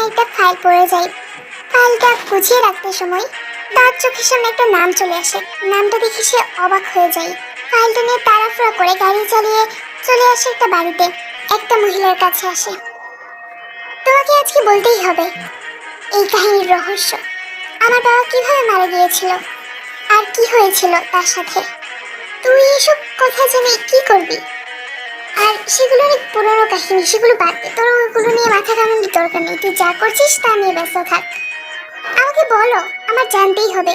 সামনে একটা ফাইল পড়ে যায়, ফাইলটা গুছিয়ে রাখতে সময় তার চোখের সামনে একটা নাম চলে আসে। নামটা দেখে সে অবাক হয়ে যায়। ফাইলটা নিয়ে তাড়াফুড়া করে গাড়ি চালিয়ে চলে আসে একটা বাড়িতে। একটা মহিলার কাছে আসে। তোমাকে আজকে বলতেই হবে, এই কাহিনীর রহস্য। আমার বাবা কীভাবে মারা গিয়েছিল? আর কি হয়েছিল তার সাথে? তুই এসব কথা জেনে কি করবি? আর সেগুলো অনেক পুরনো কাহিনী, সেগুলো বাদ দে। তোর ওগুলো নিয়ে মাথা কামানোর দরকার নেই। তুই যা করছিস তা নিয়ে ব্যস্ত থাক। আমাকে বলো, আমার জানতেই হবে।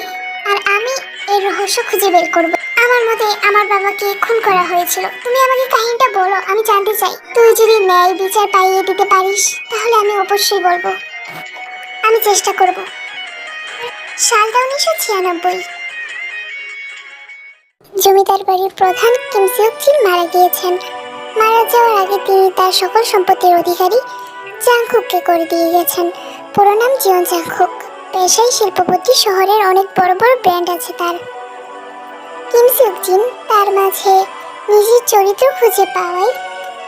আর আমি এর রহস্য খুঁজে বের করব। আমার মতে আমার বাবাকে খুন করা হয়েছিল। তুমি আমাকে কাহিনীটা বলো, আমি জানতে চাই। তুই যদি ন্যায় বিচার পাইয়ে দিতে পারিস, তাহলে আমি অবশ্যই বলব। আমি চেষ্টা করব। সালটা উনিশশো ছিয়ানব্বই। জমিদার বাড়ির প্রধান কিমসিউকচিন মারা গিয়েছেন। মারা যাওয়ার আগে তিনি তার সকল সম্পত্তির অধিকারী জাংখুককে করে দিয়ে গেছেন। পুরো নাম জিয়ন জাংখুক পেশায় শিল্পপতি শহরের অনেক বড় বড় ব্র্যান্ড আছে তার। কিম কিমসিউকচিন তার মাঝে নিজের চরিত্র খুঁজে পাওয়ায়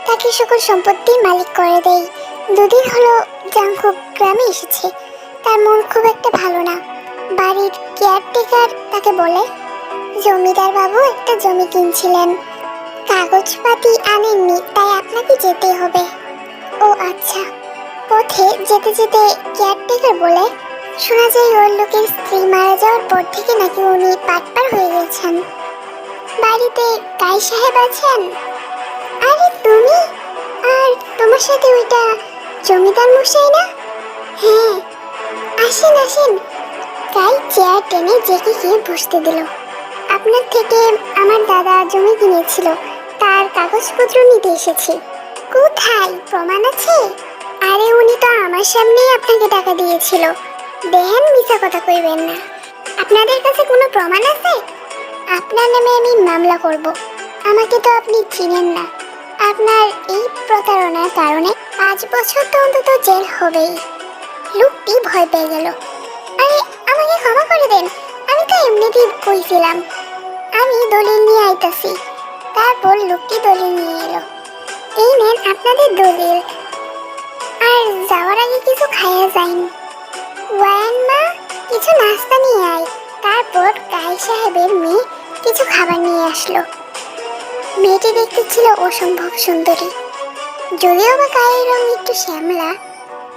তাকে সকল সম্পত্তির মালিক করে দেয়। দুদিন হলো জাংখুক গ্রামে এসেছে। তার মন খুব একটা ভালো না। বাড়ির কেয়ারটেকার তাকে বলে, জমিদার বাবু একটা জমি কিনছিলেন। কাগজপাতি আনেননি, তাই আপনাকে যেতে হবে। ও আচ্ছা পথে যেতে যেতে কেয়ারটেকার বলে, শোনা যায় ওর লোকের স্ত্রী মারা যাওয়ার পর থেকে নাকি উনি পাটপার হয়ে গেছেন। বাড়িতে গাই সাহেব আছেন? আরে তুমি? আর তোমার সাথে ওইটা জমিদার মশাই না? হ্যাঁ আসেন আসেন। গাই চেয়ার টেনে জেকে গিয়ে বসতে দিল। আপনার থেকে আমার দাদা জমি কিনেছিল তার কাগজপত্র নিতে এসেছি। কোথায়? প্রমাণ আছে? আরে উনি তো আমার সামনেই আপনাকে টাকা দিয়েছিল। দেহেন মিথ্যা কথা কইবেন না। আপনাদের কাছে কোনো প্রমাণ আছে? আপনার নামে আমি মামলা করব। আমাকে তো আপনি চিনেন না। আপনার এই প্রতারণার কারণে পাঁচ বছর তো অন্তত জেল হবেই। লোকটি ভয় পেয়ে গেল। আরে, আমাকে ক্ষমা করে দেন। আমি তো এমনিতেই কইছিলাম। আমি দলিল নিয়ে আইতাছি। তারপর লোকটি দলিল নিয়ে এলো। এই নেন আপনাদের দলিল আর যাওয়ার আগে কিছু খাইয়া যাইন। ওয়ান মা, কিছু নাস্তা নিয়ে আয়। তারপর কাই সাহেবের মেয়ে কিছু খাবার নিয়ে আসলো। মেয়েটি দেখতে ছিল অসম্ভব সুন্দরী। যদিও বা গায়ের রং একটু শ্যামলা,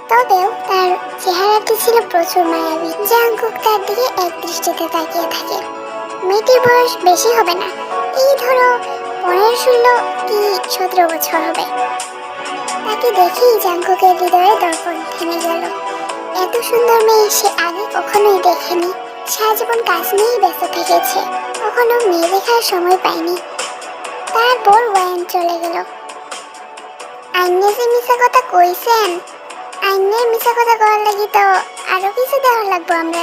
তবেও তার চেহারাটি ছিল প্রচুর মায়াবী। জাংকুক তার দিকে এক দৃষ্টিতে তাকিয়ে থাকে। মেয়েটির বয়স বেশি হবে না। এই ধরো পনেরো ষোলো কি সতেরো বছর হবে? তাকে দেখেই জাংকুকের হৃদয়ে দর্পণ থেমে গেল। এত সুন্দর মেয়ে সে আগে কখনোই দেখেনি। সারাজীবন কাজ নিয়েই ব্যস্ত থেকেছে। কখনো মেয়ে দেখার সময় পায়নি। তারপর ওয়ান চলে গেল। আইনে যে মিশা কথা কইছেন? আইনের মিশা কথা করার লাগি তো আরও কিছু দেওয়া লাগবো আমরা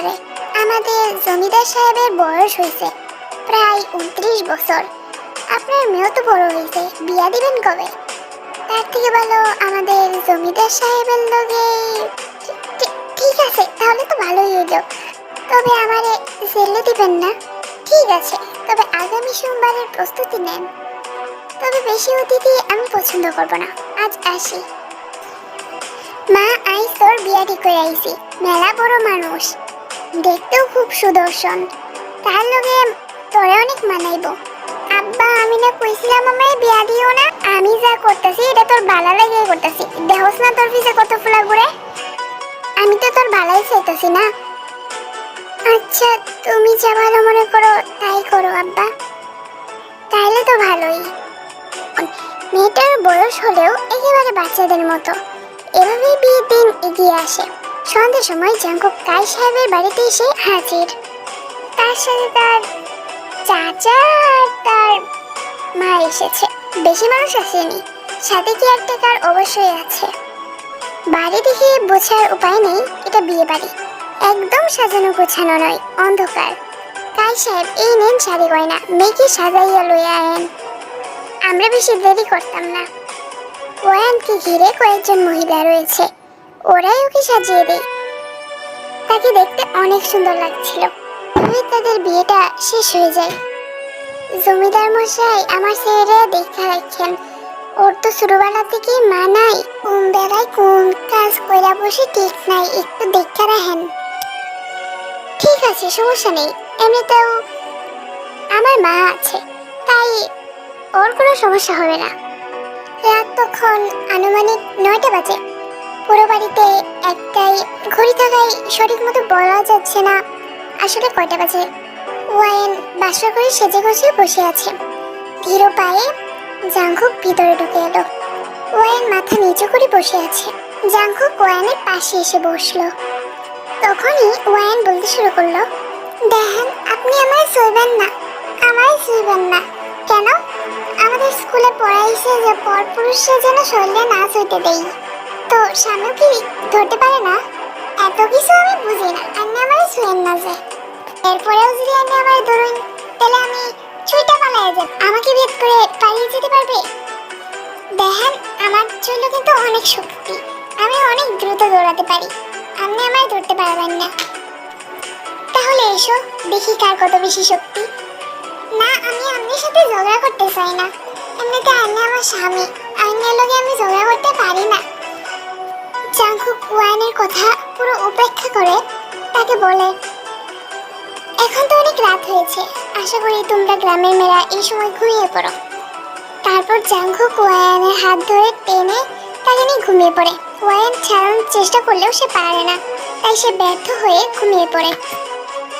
আমাদের জমিদার সাহেবের বয়স হয়েছে প্রায় উনত্রিশ বছর। আপনার মেয়েও তো বড় হয়েছে, বিয়া দিবেন কবে? তার থেকে ভালো আমাদের জমিদার সাহেবের লগে। ঠিক- আছে, তাহলে তো ভালোই হইল। তবে আমারে জেলে দিবেন না। ঠিক আছে, তবে আগামী সোমবারের প্রস্তুতি নেন। তবে বেশি অতিথি আমি পছন্দ করব না। আজ আসি। মা, আই তোর বিয়া ঠিক করে আইছি। মেলা বড় মানুষ। দেখতেও খুব সুদর্শন। তার লগে তোরে অনেক মানাইব। আব্বা আমি না কইছিলাম আমায় বিয়া দিও না, আমি যা করতেছি, এটা তোর ভালো লাগে করতেছি। দেহস না তোর পিছে কত ফুলা ঘুরে। আমি তো তোর ভালাই চাইতেছি না। আচ্ছা তুমি যা ভালো মনে করো, তাই করো আব্বা। তাহলে তো ভালোই। মেয়েটার বয়স হলেও একেবারে বাচ্চাদের মতো। এভাবেই বিয়ের দিন এগিয়ে আসে। সন্ধ্যের সময় জাঙ্কুক কাই সাহেবের বাড়িতে এসে হাজির। তার সাথে তার চাচা আর তার মা এসেছে। বেশি মানুষ আসেনি। সাথে কি একটা কার অবশ্যই আছে। বাড়ি দেখে বোঝার উপায় নেই, এটা বিয়ে বাড়ি। একদম সাজানো গোছানো নয়, অন্ধকার। কাই সাহেব, এই নেন শাড়ি গয়না, মেয়েকে সাজাইয়া লইয়া আয়েন আমরা বেশি দেরি করতাম না। ওয়ানকে ঘিরে কয়েকজন মহিলা রয়েছে। ওরাই ওকে সাজিয়ে দেয়। তাকে দেখতে অনেক সুন্দর লাগছিল। তবে তাদের বিয়েটা শেষ হয়ে যায়। জমিদার মশাই আমার ছেলেরা দেখা রাখেন। ওর তো ছোটবেলা থেকে মা নাই কোন বেলায় কোন কাজ কইরা বসে ঠিক নাই, একটু দেখতে রাখেন। ঠিক আছে, সমস্যা নেই, এমনিতেও আমার মা আছে, তাই ওর কোনো সমস্যা হবে না। রাত তখন আনুমানিক নয়টা বাজে। পুরো বাড়িতে একটাই, ঘড়ি থাকায় সঠিক মতো বলা যাচ্ছে না আসলে কয়টা বাজে? ওয়াইন বাসা করে সেজে গুজে বসে আছে। ধীর পায়ে জাংকুক ভিতরে ঢুকে এলো। ওয়াইন মাথা নিচু করে বসে আছে। জাংকুক ওয়াইনের পাশে এসে বসল। তখনই ওয়াইন বলতে শুরু করল, দেখেন, আপনি আমার শুইবেন না, আমায় শুইবেন না। কেন? আমাদের স্কুলে পড়াইছে যে পরপুরুষরা যেন শরীরে না শুইতে দেই। তো স্বামী কি ধরতে পারে না? এত কিছু আমি বুঝি না আপনি আমার শুয়েন না যে। এরপরেও যদি আপনি আমার ধরুন, তাহলে আমি ছুইটা পালাই যাব। আমাকে বেদ করে পালিয়ে যেতে পারবে? দেখেন, আমার চুল কিন্তু অনেক শক্তি। আমি অনেক দ্রুত দৌড়াতে পারি। আপনি আমায় ধরতে পারবেন না। তাহলে এসো, দেখি কার কত বেশি শক্তি। না, আমি আপনার সাথে ঝগড়া করতে চাই না। এমনিতে আপনি আমার স্বামী। আইনের লগে আমি ঝগড়া করতে পারি না। জাংকুক ওয়াইনের কথা পুরো উপেক্ষা করে তাকে বলে এখন তো অনেক রাত হয়েছে। আশা করি তোমরা গ্রামের মেয়েরা এই সময় ঘুমিয়ে পড়ো। তারপর জাংকুক ওয়াইনের হাত ধরে টেনে তাকে নিয়ে ঘুমিয়ে পড়ে। ওয়াইন ছাড়ানোর চেষ্টা করলেও সে পারে না, তাই সে ব্যর্থ হয়ে ঘুমিয়ে পড়ে।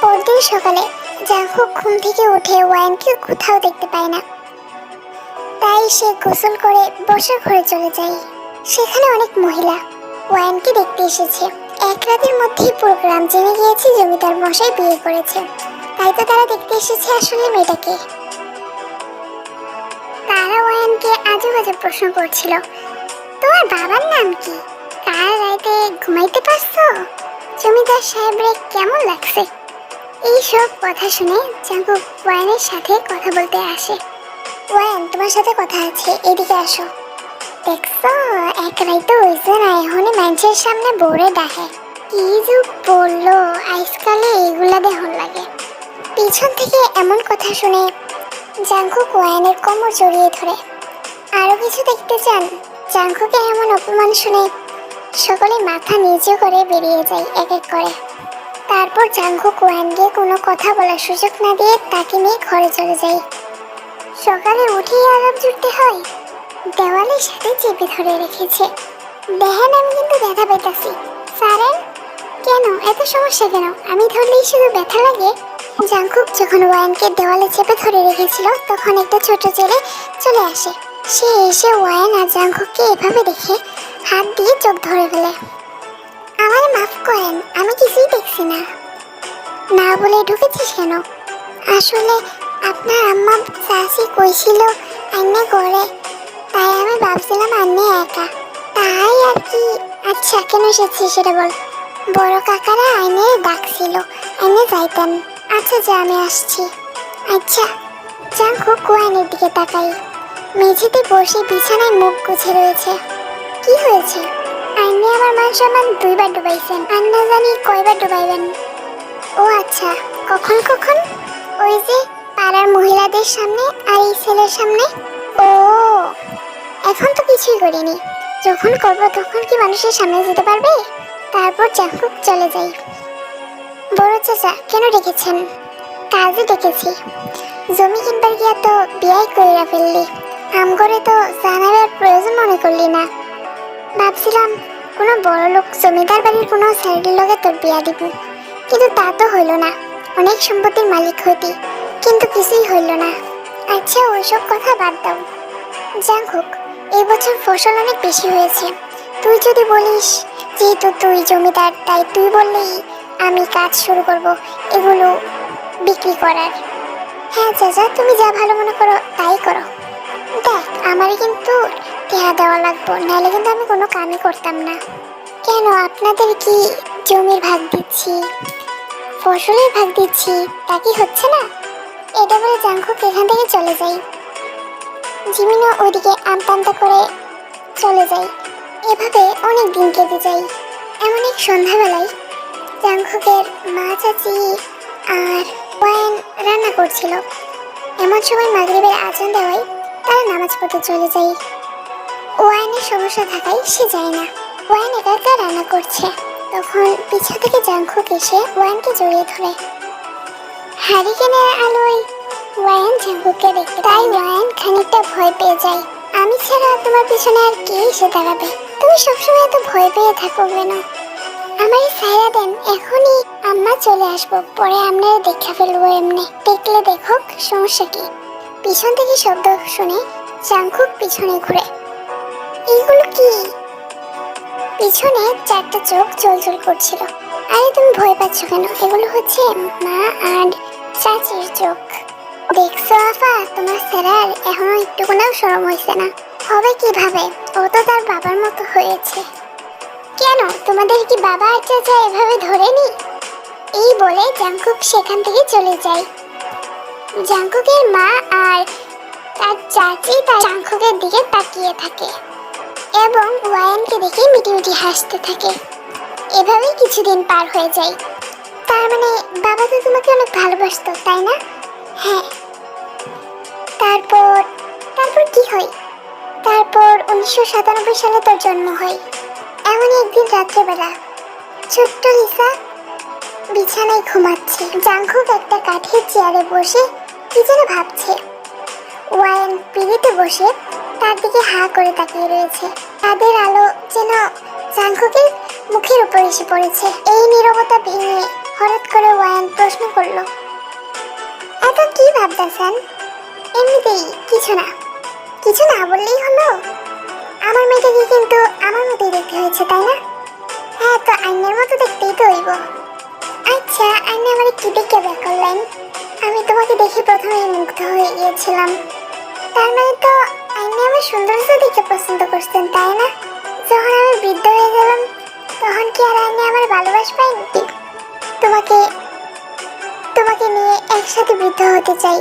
পরদিন সকালে জাংকুক ঘুম থেকে উঠে ওয়াইনকে কোথাও দেখতে পায় না। তাই সে গোসল করে বসার ঘরে চলে যায়। সেখানে অনেক মহিলা ওয়াইনকে দেখতে এসেছে। এক রাতের মধ্যেই পুরো গ্রাম জেনে গিয়েছে জমিদার মশাই বিয়ে করেছে। তাই তো তারা দেখতে এসেছে আসলে মেয়েটাকে। তারা ওয়াইনকে আজে বাজে প্রশ্ন করছিল। তোমার বাবার নাম কি? কার রাতে ঘুমাইতে পারছ? জমিদার সাহেবরে কেমন লাগছে? এইসব কথা শুনে জাঙ্কুক ওয়াইনের সাথে কথা বলতে আসে। ওয়াইন, তোমার সাথে কথা আছে, এদিকে আসো। দেখছ? একলাই তো হইছে না, এখনই মানুষের সামনে বউরে ডাকে কি যুগ বলল আজকালে এগুলা দেহন লাগে। পিছন থেকে এমন কথা শুনে জাঙ্কুক ওয়াইনের কোমর জড়িয়ে ধরে। আরও কিছু দেখতে চান? জাঙ্কুকে এমন অপমান শুনে সকলে মাথা নিচু করে বেরিয়ে যায় এক এক করে। তারপর জাঙ্কুক ওয়ানকে কোনো কথা বলার সুযোগ না দিয়ে তাকে নিয়ে ঘরে চলে যায়। সকালে উঠেই আলাপ জুটতে হয়। দেওয়ালের সাথে চেপে ধরে রেখেছে। দেখেন আমি কিন্তু ব্যথা পেতেছি। স্যারেন কেন? এত সমস্যা কেন? আমি ধরলেই শুধু ব্যথা লাগে? জাংকুক যখন ওয়াইনকে দেওয়ালে চেপে ধরে রেখেছিল, তখন একটা ছোট ছেলে চলে আসে। সে এসে ওয়াইন আর জাংকুককে এভাবে দেখে হাত দিয়ে চোখ ধরে ফেলে। আমার মাফ করেন, আমি কিছুই দেখছি না। না বলে ঢুকেছিস কেন? আসলে আপনার আম্মা চাষি কইছিল আন্নে করে তাই আমি ভাবছিলাম আন্নে একা। তাই আর কি? আচ্ছা কেন এসেছি সেটা বল। বড় কাকারা আইনে ডাকছিল আইনে যাইতেন। আচ্ছা যা, আমি আসছি। আচ্ছা যান খুব কুয়াইনের দিকে তাকাই। মেঝেতে বসে বিছানায় মুখ গুছে রয়েছে। কি হয়েছে? আইনে আমার মান সম্মান দুইবার ডুবাইছেন। আর না জানি কয়বার ডুবাইবেন। ও আচ্ছা কখন কখন? ওই যে পাড়ার মহিলাদের সামনে আর এই ছেলের সামনে? ও এখন তো কিছুই করিনি। যখন করব তখন কি মানুষের সামনে যেতে পারবে? তারপর চাকুক চলে যাই। বড় চাচা, কেন ডেকেছেন? কাজে ডেকেছি। জমি কিনবার গিয়া তো বিয়াই কইরা ফেললি। আম করে তো জানাবার প্রয়োজন মনে করলি না। ভাবছিলাম, কোনো বড় লোক জমিদার বাড়ির কোনো ছেলের লগে তোর বিয়া দিব। কিন্তু তা তো হইল না। অনেক সম্পত্তির মালিক হইতি, কিন্তু কিছুই হইল না। আচ্ছা ওইসব কথা বাদ দাও। যাক হোক এই বছর ফসল অনেক বেশি হয়েছে। তুই যদি বলিস যেহেতু তুই জমিদার, তাই তুই বললেই আমি কাজ শুরু করব, এগুলো বিক্রি করার। হ্যাঁ চাচা, তুমি যা ভালো মনে করো, তাই করো। দেখ, আমারই কিন্তু টেহা দেওয়া লাগবো নাহলে কিন্তু আমি কোনো কামই করতাম না। কেন, আপনাদের কি জমির ভাগ দিচ্ছি, ফসলের ভাগ দিচ্ছি, তা কি হচ্ছে না? এটা বলে জাঙ্কুক এখান থেকে চলে যাই জিমিনও ওইদিকে আমতামতা করে চলে যায়। এভাবে অনেক দিন কেটে যায়। এমন এক সন্ধ্যাবেলায় জাংখুকের মা চাচি আর ওয়াইন রান্না করছিল। এমন সময় মাগরিবের আজান দেওয়ায় তারা নামাজ পড়তে চলে যায়। ওয়াইনের সমস্যা থাকায় সে যায় না। ওয়াইন একা একা রান্না করছে। তখন পিছন থেকে জাংকুক এসে ওয়াইনকে জড়িয়ে ধরে। হারিকেনের আলোয় ওয়াইন জাংকুককে দেখতে তাই ওয়াইন খানিকটা ভয় পেয়ে যায়। আমি ছাড়া তোমার পিছনে আর কে এসে দাঁড়াবে? তুমি সবসময় এত ভয় পেয়ে থাকো কেন? আমার সাইরা দেন এখনই আম্মা চলে আসব। পরে আপনারা দেখা ফেলব এমনি। দেখলে দেখো সমস্যা কি? পিছন থেকে শব্দ শুনে জাংকুক পিছনে ঘুরে। এইগুলো কি? পিছনে চারটা চোখ চলচল করছিল। আরে তুমি ভয় পাচ্ছ কেন? এগুলো হচ্ছে মা আর চাচির চোখ। দেখছ আফা তোমার স্যারার এখনও একটুকুনাও সরম হয়েছে না। হবে কীভাবে? ও তো তার বাবার মতো হয়েছে। কেন? তোমাদের কি বাবা আর চাচা এভাবে ধরেনি? এই বলে জাংকুক সেখান থেকে চলে যায়। জাংকুকের মা আর তার চাচি তার জাংকুকের দিকে তাকিয়ে থাকে এবং ওয়ায়ানকে দেখে মিটি মিটি হাসতে থাকে। এভাবেই কিছুদিন পার হয়ে যায়। তার মানে বাবা তো তোমাকে অনেক ভালোবাসতো, তাই না? হ্যাঁ। তারপর তারপর কি হয়? তারপর উনিশশো সাতানব্বই সালে তোর জন্ম হয়। এমন একদিন রাত্রেবেলা, ছোট্ট লিসা বিছানায় ঘুমাচ্ছে। জাংকুক একটা কাঠের চেয়ারে বসে কি যেন ভাবছে। ওয়াইন পিড়িতে বসে তার দিকে হা করে তাকিয়ে রয়েছে। তাদের আলো যেন জাংকুকের মুখের উপর এসে পড়েছে। এই নীরবতা ভেঙে হঠাৎ করে ওয়াইন প্রশ্ন করল এত কি ভাবতেছেন? এমনিতেই কিছু না। কিছু না বললেই হলো। আমার মেয়েটাকে কিন্তু আমার মতোই দেখতে হয়েছে, তাই না? হ্যাঁ তো আইনের মতো দেখতেই তো হইব। আচ্ছা আইনে আমার কি দেখে বের করলেন। আমি তোমাকে দেখে প্রথমেই মুগ্ধ হয়ে গিয়েছিলাম। তার মানে তো আইনে আমার সৌন্দর্য দেখে পছন্দ করতেন, তাই না? যখন আমি বৃদ্ধ হয়ে গেলাম, তখন কি আর আইনে আমার ভালোবাসবেন? তোমাকে তোমাকে নিয়ে একসাথে বৃদ্ধ হতে চাই।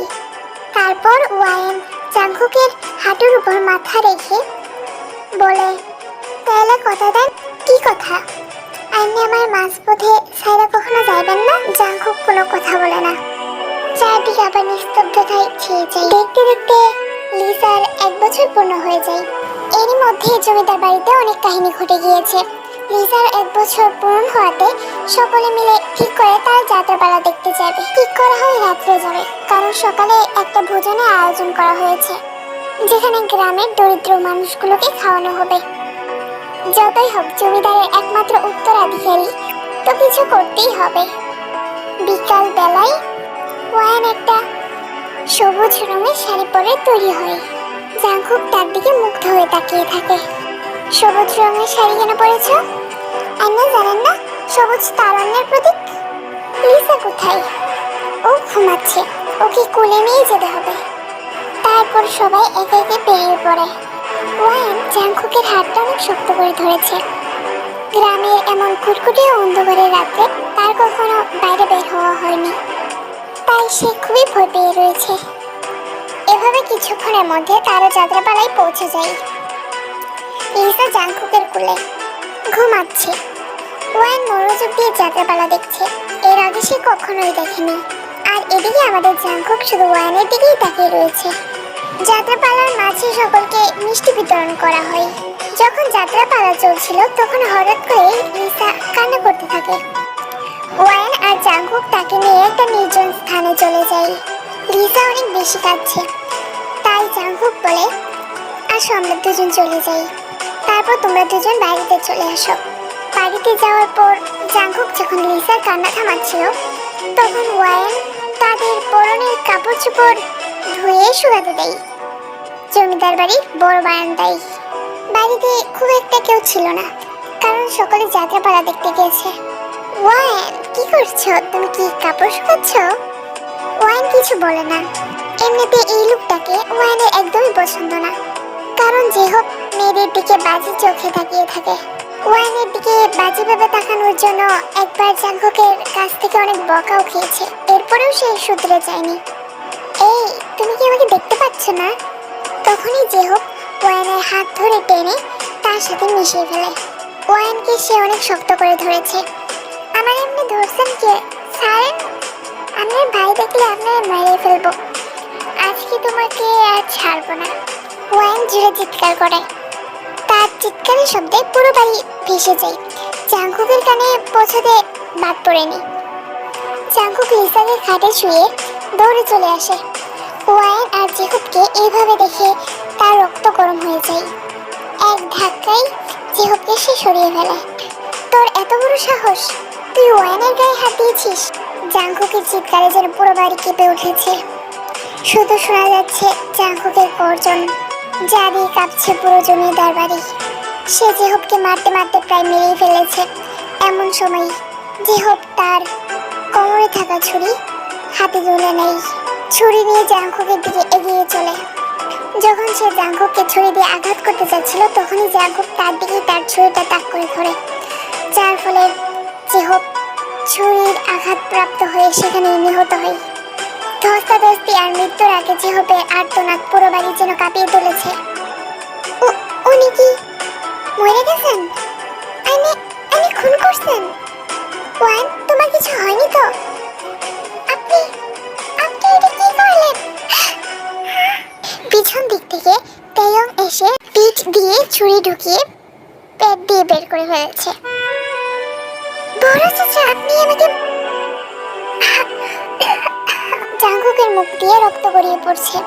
তারপর ওয়াইন জাংকুকের হাঁটুর উপর মাথা রেখে বলে তাহলে কথা দেন কি কথা? আপনি আমার মাঝপথে সাইরা কখনো যাইবেন না? জাংকুক কোনো কথা বলে না। চারদিকে আবার নিস্তব্ধতায় ছেয়ে যায়। দেখতে দেখতে লিসার এক বছর পূর্ণ হয়ে যায়। এরই মধ্যে জমিদার বাড়িতে অনেক কাহিনী ঘটে গিয়েছে। লিসার এক বছর পূরণ হওয়াতে সকলে মিলে ঠিক করে তার যাত্রাপালা দেখতে যাবে। ঠিক করা হয় রাত্রে যাবে, কারণ সকালে একটা ভোজনের আয়োজন করা হয়েছে, যেখানে গ্রামের দরিদ্র মানুষগুলোকে খাওয়ানো হবে। যতই হোক, জমিদারের একমাত্র উত্তরাধিকারী তো কিছু করতেই হবে। বিকাল বেলায় ওয়ান একটা সবুজ রঙের শাড়ি পরে তৈরি হয় জাংকুক তার দিকে মুগ্ধ হয়ে তাকিয়ে থাকে। সবুজ রঙের শাড়ি কেন পরেছ? আন্না জানেন না? সবুজ তারণ্যের প্রতীক? লিসা কোথায়? ও ঘুমাচ্ছে। ওকে কোলে নিয়ে যেতে হবে। তারপর সবাই একে একে বেরিয়ে পড়ে। ওয়ান জাংকুকের হাতটা অনেক শক্ত করে ধরেছে। গ্রামের এমন কুটকুটে অন্ধকারের রাত্রে তার কখনো বাইরে বের হওয়া হয়নি। তাই সে খুবই ভয় পেয়ে রয়েছে। এভাবে কিছুক্ষণের মধ্যে তারা যাত্রাপালায় পৌঁছে যায়। লিসা জাংকুকের কোলে। ঘুমাচ্ছে। ওয়ান মনোযোগ দিয়ে যাত্রাপালা দেখছে। এর আগে সে কখনোই দেখেনি। আর এদিকে আমাদের জাংকুক শুধু ওয়ানের দিকেই তাকিয়ে রয়েছে। যাত্রাপালার মাঝে সকলকে মিষ্টি বিতরণ করা হয়। যখন যাত্রাপালা চলছিল, তখন হঠাৎ করে লিসা কান্না করতে থাকে। ওয়ান আর জাংকুক তাকে নিয়ে একটা নির্জন স্থানে চলে যায়। লিসা অনেক বেশি কাঁদছে। তাই জাংকুক বলে, আর আমরা দুজন চলে যাই। তারপর তোমরা দুজন বাড়িতে চলে আসো। বাড়িতে যাওয়ার পর জাংকুক যখন লিসার কান্না থামাচ্ছিল, তখন ওয়ান তাদের পরনের কাপড় চোপড় ধুয়ে শুকাতে দেয়। জমিদার বাড়ির বড় বারান্দায়। বাড়িতে খুব একটা কেউ ছিল না, কারণ সকলে যাত্রাপালা দেখতে গিয়েছে ওয়ান কি করছ? তুমি কি কাপড় শুকাচ্ছ? ওয়ান কিছু বলে না। এমনিতে এই লোকটাকে ওয়াইনের একদমই পছন্দ না, কারণ যে হোক মেয়েদের দিকে বাজে চোখে তাকিয়ে থাকে। ওয়ানের দিকে বাজে ভাবে তাকানোর জন্য একবার জাঙ্গকের কাছ থেকে অনেক বকাও খেয়েছে। এরপরেও সে শুধরে যায়নি। এই, তুমি কি আমাকে দেখতে পাচ্ছ না? তখনই যে হোক ওয়ানের হাত ধরে টেনে তার সাথে মিশিয়ে ফেলে। ওয়ানকে সে অনেক শক্ত করে ধরেছে। আমার এমনি ধরছেন কে? স্যার আপনার ভাই দেখলে আপনার মেরে ফেলব। আজকে তোমাকে আর ছাড়বো না। ওয়ান জুড়ে চিৎকার করে। তার চিৎকারের শব্দে পুরো বাড়ি ভেসে যায়। জাংকুকের কানে পৌঁছাতে বাদ পড়েনি। জাংকুক লিসাকে খাটে শুয়ে দৌড়ে চলে আসে। ওয়াইন আর জেহুবকে এইভাবে দেখে তার রক্ত গরম হয়ে যায়। এক ধাক্কায় জেহুবকে সে সরিয়ে ফেলে। তোর এত বড় সাহস, তুই ওয়াইনের গায়ে হাত দিয়েছিস? জাংকুকের চিৎকারে যেন পুরো বাড়ি কেঁপে উঠেছে। শুধু শোনা যাচ্ছে জাংকুকের গর্জন। যা কাঁপছে পুরো জমিদার বাড়ি সে জেহবকে মারতে মারতে প্রায় মেরেই ফেলেছে। এমন সময় জেহব তার কোমরে থাকা ছুরি হাতে তুলে নেই ছুরি নিয়ে জাংকুকের দিকে এগিয়ে চলে। যখন সে জাংকুককে ছুরি দিয়ে আঘাত করতে যাচ্ছিল তখনই জাংকুক তার দিকে তার ছুরিটা তাক করে ধরে। যার ফলে জেহব ছুরির আঘাত প্রাপ্ত হয়ে সেখানে নিহত হয়। ধস্তাধস্তি আর মৃত্যুর আগে জেহবের আর্তনাদ পুরো বাড়ি যেন কাঁপিয়ে তুলেছে। উনি কি মরে গেছেন? আইনে আইনে খুন করছেন? ওয়ান তোমার কিছু হয়নি তো? আপনি আপনি এটা কি করলেন? পিছন দিক থেকে তেয়ং এসে পিঠ দিয়ে ছুরি ঢুকিয়ে পেট দিয়ে বের করে ফেলেছে। বড় চাচা, আপনি আমাকে জাঙ্গুকের মুখ দিয়ে রক্ত গড়িয়ে পড়ছে।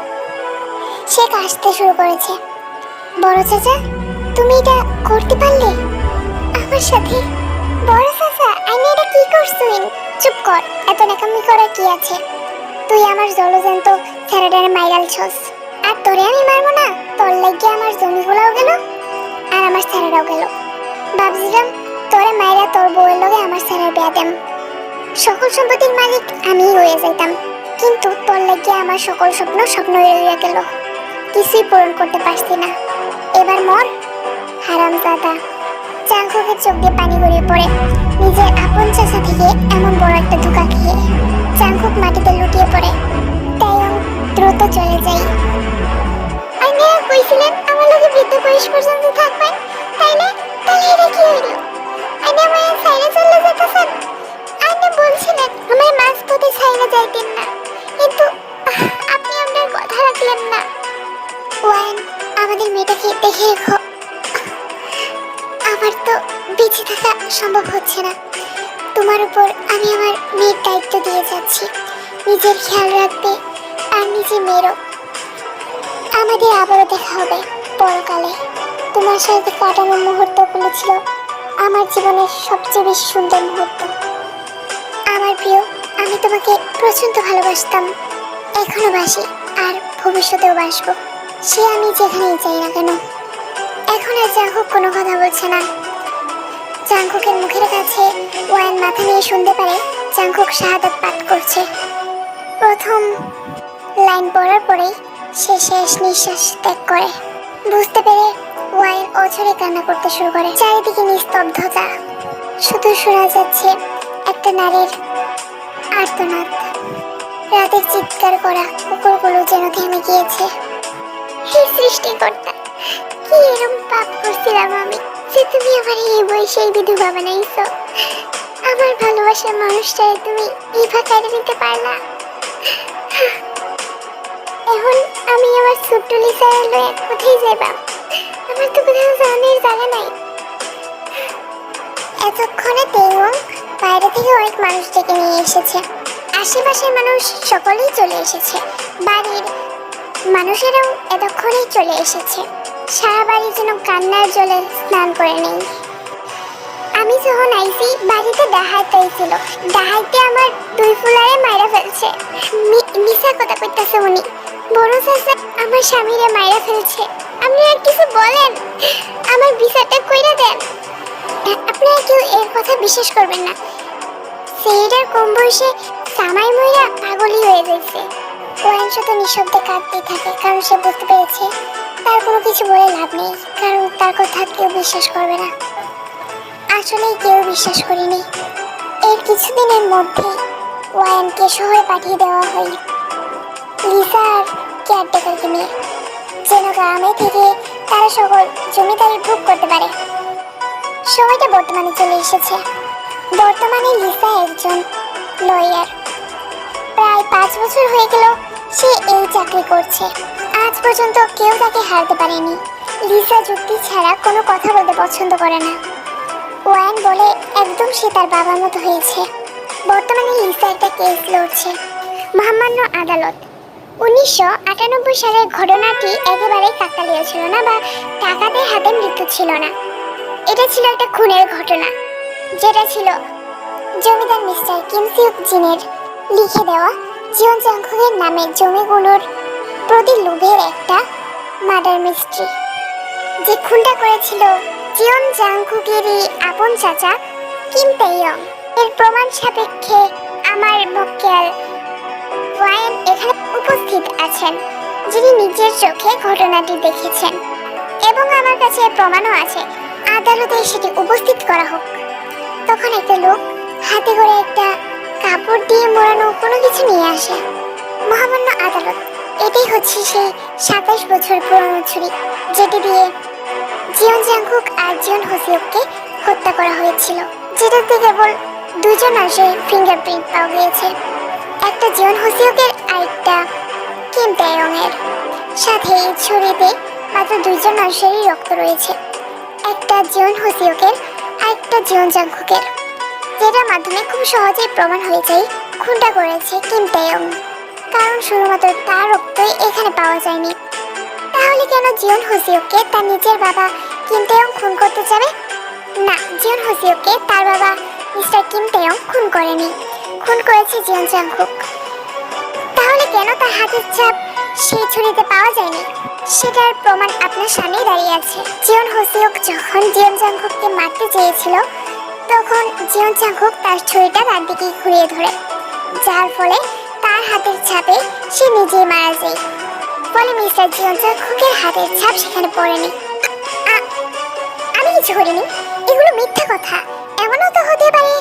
সে কাশতে শুরু করেছে। বড় চাচা, তুমি এটা করতে পারলে? আমার সাথে? বড় চাচা, আমি এটা কি করছুই চুপ কর, এত নাকামি করা কি আছে? তুই আমার জলজন্ত ছেড়াটার মাইরাল ছস। আর তোরে আমি মারবো না? তোর লাগে আমার জমিগুলোও গেল, আর আমার ছেড়াটাও গেল। ভাবছিলাম, তোরে মাইরা তোর বউয়ের লগে আমার ছেড়ার বিয়া দেম। সকল সম্পত্তির মালিক আমিই হয়ে যাইতাম। কিন্তু তোর লাগিয়ে আমার সকল স্বপ্ন স্বপ্ন রইয়া গেল। কিছুই পূরণ করতে পারছি না। এবার মর হারাম দাদা চাঙ্কুকের চোখ দিয়ে পানি গড়িয়ে পড়ে। নিজের আপন চাষা থেকে এমন বড় একটা ধোকা খেয়ে চাঙ্কুক মাটিতে লুটিয়ে পড়ে। তাই দ্রুত চলে যাই। আমি কইছিলেন আমার লোকে বৃদ্ধ বয়স পর্যন্ত থাকবেন। তাই না তাহলে এটা কি হইল? আমি আমার সাইডে চলে যেতেছেন? সম্ভব হচ্ছে না। তোমার উপর আমি আমার মেয়ের দায়িত্ব দিয়ে যাচ্ছি। নিজের খেয়াল রাখবে আর নিজে মেয়েরও আমাদের আবারও দেখা হবে পরকালে। তোমার সাথে কাটানো মুহূর্তগুলো ছিল আমার জীবনের সবচেয়ে বেশি সুন্দর মুহূর্ত। আমার প্রিয়, আমি তোমাকে প্রচণ্ড ভালোবাসতাম। এখনও বাসি আর ভবিষ্যতেও বাসবো। সে আমি যেখানেই যাই না কেন, এখন আর যা হোক কোনো কথা বলছে না। জাঙ্কুকের মুখের কাছে ওয়াইন মাথা নিয়ে শুনতে পারে জাঙ্কুক শাহাদাত পাঠ করছে। প্রথম লাইন পড়ার পরেই সে শেষ নিঃশ্বাস ত্যাগ করে। বুঝতে পেরে ওয়াইন অঝরে কান্না করতে শুরু করে। চারিদিকে নিস্তব্ধতা। শুধু শোনা যাচ্ছে একটা নারীর আর্তনাদ। রাতের চিৎকার করা কুকুরগুলো যেন থেমে গিয়েছে। হে সৃষ্টিকর্তা, কি এরম পাপ করছিলাম আমি? যে তুমি আমার এই বয়সে বিধবা বানাইছো। আমার ভালোবাসার মানুষটারে তুমি ইভা কেড়ে নিতে পারলা। এখন আমি আমার ছোট্ট লিসারে লয়ে কোথায় যাইবা? আমার তো কোথাও জানের জায়গা নাই। এতক্ষণে তেমন বাইরে থেকে অনেক মানুষ ডেকে নিয়ে এসেছে। আশেপাশের মানুষ সকলেই চলে এসেছে। বাড়ির মানুষেরাও এতক্ষণেই চলে এসেছে। সারা বাড়ি যেন কান্নার জলে স্নান করে নেই। আমি যখন আইছি বাড়িতে ডাহাইতে ছিল ডাহাইতে আমার দুই ফুলারে মাইরা ফেলছে। মিশা কথা কইতাছে উনি। বড় চাচা আমার স্বামীরে মাইরা ফেলছে। আপনি আর কিছু বলেন? আমার বিচারটা কইরা দেন। আপনারা কেউ এর কথা বিশ্বাস করবেন না। সেইটার কম বয়সে সামাই মইরা পাগলই হয়ে যাইছে। ওয়াইন শুধু নিঃশব্দে কাঁদতে থাকে, কারণ সে বুঝতে পেরেছে তার কোনো কিছু বলে লাভ নেই, কারণ তার কথা কেউ বিশ্বাস করবে না। আসলেই কেউ বিশ্বাস করেনি। এর কিছুদিনের মধ্যে ওয়াইনকে শহরে পাঠিয়ে দেওয়া হয়। লিসা আর কেয়ারটেকারকে নিয়ে, যেন গ্রামে থেকে তারা সকল জমিদারি ভোগ করতে পারে। সময়টা বর্তমানে চলে এসেছে। বর্তমানে লিসা একজন লয়ার। প্রায় পাঁচ বছর হয়ে গেল সে এই চাকরি করছে। আজ পর্যন্ত কেউ তাকে হারাতে পারেনি। লিসা যুক্তি ছাড়া কোনো কথা বলতে পছন্দ করে না। ওয়ান বলে, একদম সে তার বাবার মতো হয়েছে। বর্তমানে লিসা একটা কেস লড়ছে। মহামান্য আদালত। উনিশশো আটানব্বই সালের ঘটনাটি একেবারেই কাকতালীয় ছিল না বা টাকাদের হাতে মৃত্যু ছিল না। এটা ছিল একটা খুনের ঘটনা, যেটা ছিল জমিদার মিস্টার কিমসিউক জিনের লিখে দেওয়া জীবন চাঙ্কুকের নামে জমিগুলোর প্রতি লোভের একটা মার্ডার মিস্ট্রি। যে খুনটা করেছিল জিয়ন জাংকুকেরই আপন চাচা কিম তেইয়ং। এর প্রমাণ সাপেক্ষে আমার মক্কেল ওয়াইন এখানে উপস্থিত আছেন, যিনি নিজের চোখে ঘটনাটি দেখেছেন। এবং আমার কাছে প্রমাণও আছে, আদালতে সেটি উপস্থিত করা হোক। তখন একটা লোক হাতে করে একটা কাপড় দিয়ে মোড়ানো কোনো কিছু নিয়ে আসে। মহামান্য আদালত এটাই হচ্ছে সেই সাতাশ বছর পুরনো ছুরি, যেটি দিয়ে জিয়ন জাংকুক আর জিয়ন হোসিওককে হত্যা করা হয়েছিল যেটাতে কেবল দুজন মানুষের ফিঙ্গারপ্রিন্ট পাওয়া গিয়েছে। একটা জিয়ন হোসিওকের আরেকটা কিম তাeyong সাথে এই ছুরিতে মাত্র দুইজন মানুষেরই রক্ত রয়েছে, একটা জিয়ন হোসিওকের আর একটা জিয়ন জাংকুকের, যেটার মাধ্যমে খুব সহজেই প্রমাণ হয়ে যায়, খুনটা করেছে কিম তাeyong কারণ শুধুমাত্র তার রক্তই এখানে পাওয়া যায়নি। তাহলে কেন জিয়ন হোসিওকে তার নিজের বাবা কিম তেয়ং খুন করতে যাবে? না, জিয়ন হোসিওকে তার বাবা মিস্টার কিম তেয়ং খুন করেনি। খুন করেছে জিয়ন জাংকুক। তাহলে কেন তার হাতের ছাপ সেই ছুরিতে পাওয়া যায়নি? সেটার প্রমাণ আপনার সামনেই দাঁড়িয়ে আছে। জিয়ন হোসিওক যখন জিয়ন জাংকুককে মারতে চেয়েছিল, তখন জিয়ন জাংকুক তার ছুরিটা তার দিকে ঘুরিয়ে ধরে। যার ফলে তার হাতের ছাপে সে নিজেই মারা যায়। ফলে মিস্টার জিয়নচার খুকের হাতের ছাপ সেখানে পড়েনি। আমি কিছু করিনি। এগুলো মিথ্যা কথা। এমনও তো হতে পারে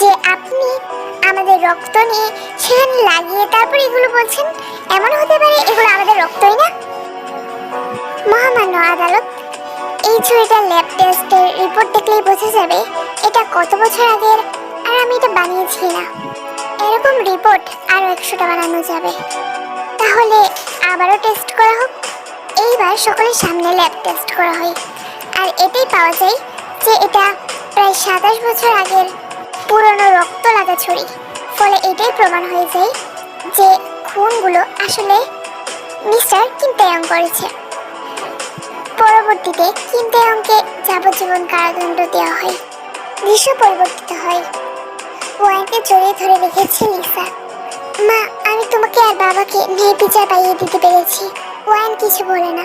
যে আপনি আমাদের রক্ত নিয়ে সেখানে লাগিয়ে তারপর এগুলো বলছেন। এমন হতে পারে এগুলো আমাদের রক্তই না। মহামান্য আদালত, এই ছুরিটার ল্যাব টেস্টের রিপোর্ট দেখলেই বোঝা যাবে এটা কত বছর আগের, আর আমি এটা বানিয়েছি না এরকম রিপোর্ট আরও একশোটা বানানো যাবে। তাহলে আবারও টেস্ট করা হোক। এইবার সকলের সামনে ল্যাব টেস্ট করা হয়। আর এটাই পাওয়া যায় যে এটা প্রায় সাতাশ বছর আগের পুরনো রক্ত লাগা ছুরি। ফলে এটাই প্রমাণ হয়ে যায় যে খুনগুলো আসলে মিস্টার কিমতেয়ং করেছে। পরবর্তীতে কিমতেয়ংকে যাবজ্জীবন কারাদণ্ড দেওয়া হয়। দৃশ্য পরিবর্তিত হয়। ওয়াইনকে জড়িয়ে ধরে রেখেছে লিসা মা, আমি তোমাকে আর বাবাকে বিচার পাইয়ে দিতে পেরেছি। ওয়াইন কিছু বলে না।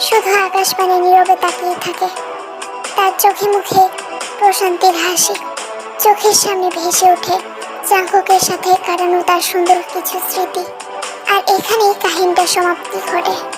শুধু আকাশ পানে নীরবে তাকিয়ে থাকে। তার চোখে মুখে প্রশান্তির হাসি। চোখের সামনে ভেসে ওঠে জাঙ্কুকের সাথে কাটানো তার সুন্দর কিছু স্মৃতি। আর এখানেই কাহিনীটা সমাপ্তি ঘটে।